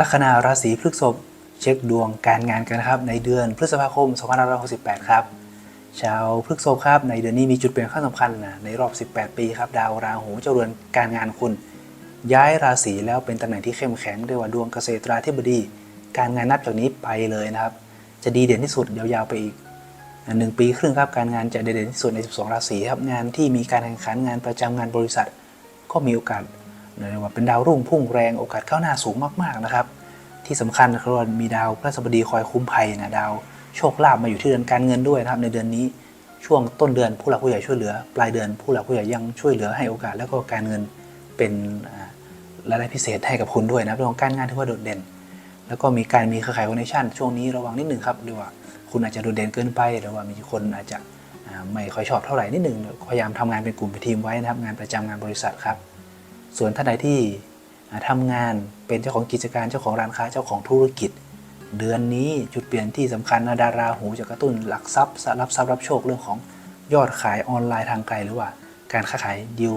ลัคนาราศีพฤษภเช็คดวงการงานกันนะครับ ในเดือนพฤษภาคม 2568 ครับ ชาวพฤษภครับในเดือนนี้มีจุดเปลี่ยนขั้นสำคัญนะในรอบ 18 ปีครับ ดาวราหูเจ้าเรือนการงานคุณ ย้ายราศีแล้วเป็นตำแหน่งที่เข้มแข็งเรียกว่าดวงเกษตราธิบดี การงานนับจากนี้ไปเลยนะครับ จะดีเด่นที่สุดยาวๆไปอีกหนึ่งปีครึ่งครับการงานจะเด่นที่สุดใน 12 ราศีครับงานที่มีการแข่งขันงานประจำงานบริษัท ก็มีโอกาสเรียกว่าเป็นดาวรุ่งพุ่งแรงโอกาสก้าหน้าสูงมากๆนะครับ ที่สำคัญคือว่ามีดาวพระศัปดีคอยคุ้มภัยนะดาวโชคลาภมาอยู่ที่เดือนการเงินด้วยนะครับในเดือนนี้ช่วงต้นเดือนผู้หลักผู้ใหญ่ช่วยเหลือ ปลายเดือนผู้หลักผู้ใหญ่ยังช่วยเหลือให้โอกาสแล้วก็การเงินเป็นอ่ารายได้พิเศษให้กับคุณด้วยนะเรื่องของการงานที่ว่าโดดเด่น แล้วก็มีการมีเครือข่ายคอนเนคชั่นช่วงนี้ระวังนิดหนึ่งครับเรียกว่าคุณอาจจะโดดเด่นเกินไปหรือว่ามีคนอาจจะไม่ค่อยชอบเท่าไหร่นิดหนึ่งพยายามทำงานเป็นกลุ่มเป็นทีมไว้นะครับงานประจำงานบริษัทครับส่วนท่านใดที่ อ่าทำงานเป็นเจ้าของกิจการเจ้าของร้านค้าเจ้าของธุรกิจ เดือนนี้จุดเปลี่ยนที่สำคัญนะดาราหูจะกระตุ้นหลักทรัพย์รับทรัพย์รับโชคเรื่องของยอดขายออนไลน์ทางไกลหรือว่า การค้าขายดิว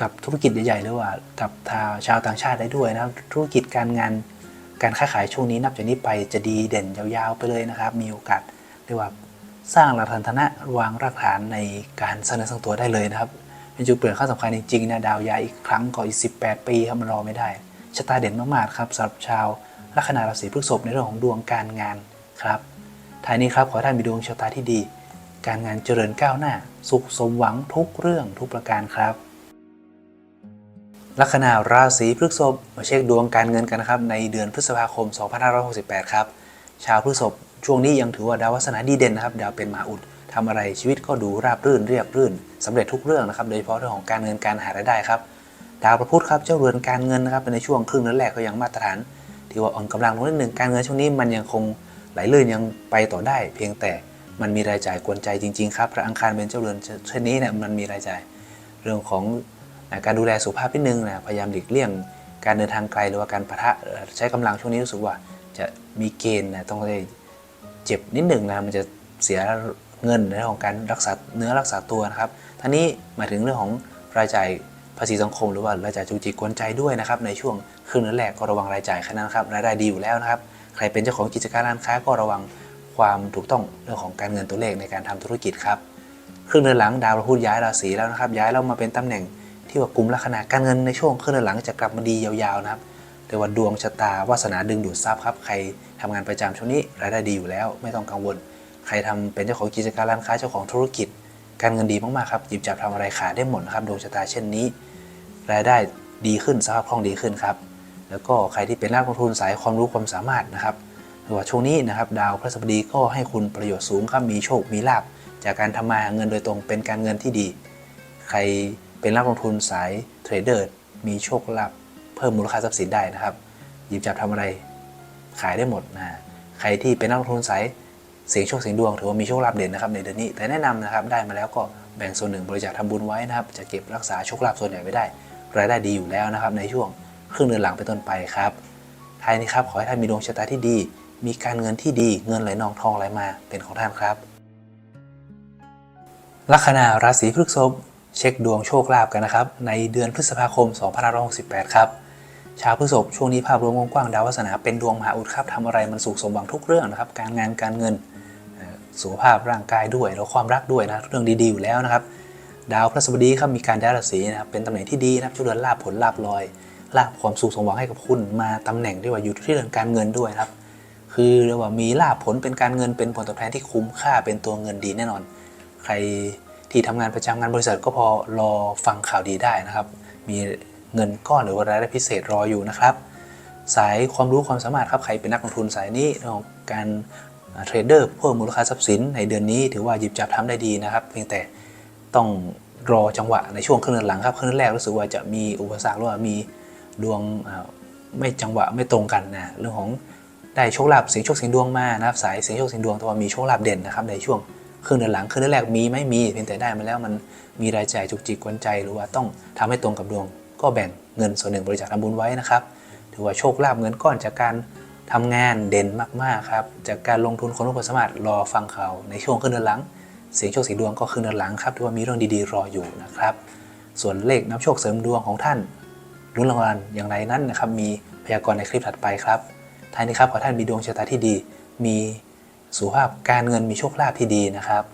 กับธุรกิจใหญ่ๆหรือว่ากับทาชาวต่างชาติได้ด้วยนะครับธุรกิจการงานการค้าขายช่วงนี้นับจากนี้ไปจะดีเด่นยาวๆไปเลยนะครับ มีโอกาสเรียกว่าสร้างหลักฐานฐานะวางรากฐานในการเสนอส่งตัวได้เลยนะครับ เป็นจุดเปลี่ยนขั้นสำคัญจริงๆนะดาวย้ายอีกครั้งก่อนอีก 18 ปีครับมันรอไม่ได้ชะตาเด่นมากๆครับสำหรับชาวลัคนาราศีพฤษภในเรื่องของดวงการงานครับท้ายนี้ครับขอท่านมีดวงชะตาที่ดี การงานเจริญก้าวหน้า สุขสมหวังทุกเรื่องทุกประการครับลัคนาราศีพฤษภมาเช็คดวงการเงินกันนะครับในเดือนพฤษภาคม 2568 ครับ ชาวพฤษภช่วงนี้ยังถือว่าดาววัฒนาดีเด่นนะครับ ดาวเป็นมหาอุด ทำอะไรชีวิตก็ดูราบรื่นเรียบรื่นสำเร็จทุกเรื่องนะครับ โดยเฉพาะเรื่องของการเงินการหารายได้ครับดาวพระพุธครับเจ้าเรือนการเงินนะครับในช่วงครึ่งเดือนแรกก็ยังมาตรฐานที่ว่าอ่อนกำลังลงนิดหนึ่งการเงินช่วงนี้มันยังคงไหลลื่นยังไปต่อได้ เพียงแต่มันมีรายจ่ายกวนใจจริงๆครับพระอังคารเป็นเจ้าเรือนเช่นนี้เนี่ยมันมีรายจ่าย เรื่องของการดูแลสุขภาพนิดนึงนะพยายามหลีกเลี่ยง การเดินทางไกลหรือว่าการปะทะใช้กำลังช่วงนี้รู้สึกว่าจะมีเกณฑ์นะต้องได้เจ็บนิดหนึ่งนะมันจะเสีย เงินในเรื่องของการรักษาเนื้อรักษาตัวนะครับท่านี้หมายถึงเรื่องของรายจ่ายภาษีสังคม หรือว่ารายจ่ายจุกจิกกวนใจด้วยนะครับในช่วงครึ่งเดือนแรกก็ระวังรายจ่ายแค่นั้นครับรายได้ดีอยู่แล้วนะครับใครเป็นเจ้าของกิจการร้านค้าก็ระวังความถูกต้องเรื่องของการเงินตัวเลขในการทำธุรกิจครับครึ่งเดือนหลังดาวพระพุธย้ายราศีแล้วนะครับย้ายเรามาเป็นตำแหน่งที่ว่ากลุ่มลัคนาการเงินในช่วงครึ่งเดือนหลังจะกลับมาดียาวๆนะครับแต่ว่าดวงชะตาวาสนาดึงดูดทรัพย์ครับใครทำงานประจำช่วงนี้รายได้ดีอยู่แล้วไม่ต้องกังวล ครทำเป็นเจ้าของกิจการร้านค้าเจ้าของธุรกิจ การเงินดีมากๆครับหยิบจับทำอะไรขายได้หมดนะครับดวงชะตาเช่นนี้ รายได้ดีขึ้นสภาพคล่องดีขึ้นครับแล้วก็ใครที่เป็นนักลงทุนสายความรู้ความสามารถนะครับหรือว่าช่วงนี้นะครับดาวพระศัปดีก็ให้คุณประโยชน์สูงครับมีโชคมีลาบจากการทำมาหาเงินโดยตรงเป็นการเงินที่ดี ใครเป็นนักลงทุนสายเทรดเดอร์มีโชคลาภเพิ่มมูลค่าทรัพย์สินได้นะครับ หยิบจับทำอะไรขายได้หมดนะใครที่เป็นนักลงทุนสาย เสียงโชคเสียงดวงถือว่ามีโชคลาภเด่นนะครับในเดือนนี้แต่แนะนำนะครับได้มาแล้วก็แบ่งส่วนหนึ่งบริจาคทำบุญไว้นะครับจะเก็บรักษาโชคลาภส่วนใหญ่ไว้ได้ รายได้ดีอยู่แล้วนะครับในช่วงครึ่งเดือนหลังเป็นต้นไปครับท้ายนี้ครับขอให้ท่านมีดวงชะตาที่ดี มีการเงินที่ดีเงินไหลนองทองไหลมาเป็นของท่านครับลัคนาราศีพฤษภเช็คดวงโชคลาภกันนะครับในเดือนพฤษภาคม 2568 ครับชาวพฤษภช่วงนี้ภาพรวมกว้างๆดาววัฒนาเป็นดวงมหาอุดครับทำอะไรมันสุขสมหวังทุกเรื่องนะครับการงานการเงิน สุขภาพร่างกายด้วยแล้วความรักด้วยนะเรื่องดีๆอยู่แล้วนะครับ ดาวพระศัปดีครับมีการย้ายราศีนะครับเป็นตำแหน่งที่ดีนะครับช่วยเรือนลาบผลลาบลอยลาบความสุขสมหวังให้กับคุณมาตำแหน่งที่ว่าอยู่ที่เรื่องการเงินด้วยนะครับ คือเรียกว่ามีลาบผลเป็นการเงินเป็นผลตอบแทนที่คุ้มค่าเป็นตัวเงินดีแน่นอน ใครที่ทำงานประจำงานบริษัทก็พอรอฟังข่าวดีได้นะครับ มีเงินก้อนหรือว่ารายได้พิเศษรออยู่นะครับ สายความรู้ความสามารถครับใครเป็นนักลงทุนสายนี้เรื่องของการ เทรดเดอร์เพิ่มมูลค่าทรัพย์สินในเดือนนี้ถือว่าหยิบจับทำได้ดีนะครับ เพียงแต่ต้องรอจังหวะในช่วงครึ่งเดือนหลังครับครึ่งเดือนแรกรู้สึกว่าจะมีอุปสรรคหรือว่ามีดวงไม่จังหวะไม่ตรงกันนะเรื่องของได้โชคลาภเสียงโชคเสียงดวงมานะครับสายเสียงโชคเสียงดวงแต่ว่ามีโชคลาภเด่นนะครับในช่วงครึ่งเดือนหลังครึ่งเดือนแรกมีไม่มีเพียงแต่ได้มาแล้วมันมีรายจ่ายจุกจิกกวนใจ หรือว่าต้องทำให้ตรงกับดวง ก็แบ่งเงินส่วนหนึ่งบริจาคทำบุญไว้นะครับถือว่าโชคลาภเงินก้อนจากการ ทำงานเด่นมากๆครับ จากการลงทุนคนรู้ความสามารถรอฟังเขาในช่วงขึ้นเดือนหลัง เสียงโชคเสียงดวงก็ขึ้นเดือนหลังครับถือว่ามีเรื่องดีๆรออยู่นะครับ ส่วนเลขน้ำโชคเสริมดวงของท่านลุ้นรางวัลอย่างไรนั้นนะครับ มีพยากรณ์ในคลิปถัดไปครับท้ายนี้ครับขอท่านมีดวงชะตาที่ดี มีสุขภาพการเงินมีโชคลาภที่ดีนะครับ